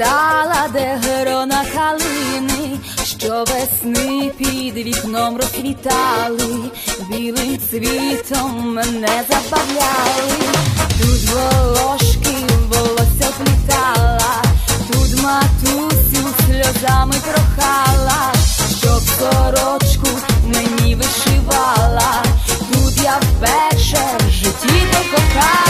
Виростала, де грона калини, що весни під вікном розквітали, білим цвітом мене забавляли, тут волошки волосся плітала, тут матусю сльозами прохала, щоб сорочку мені вишивала, тут я вперше в житті покохала.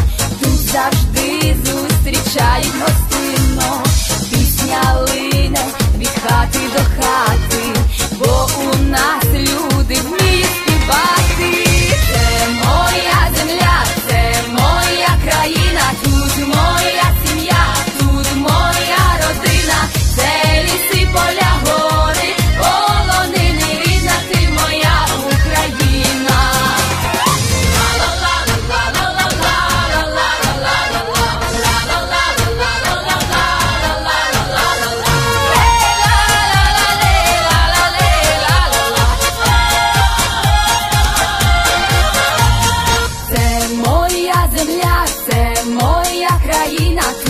моя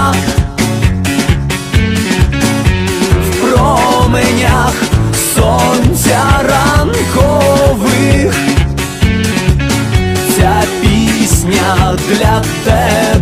для тебе.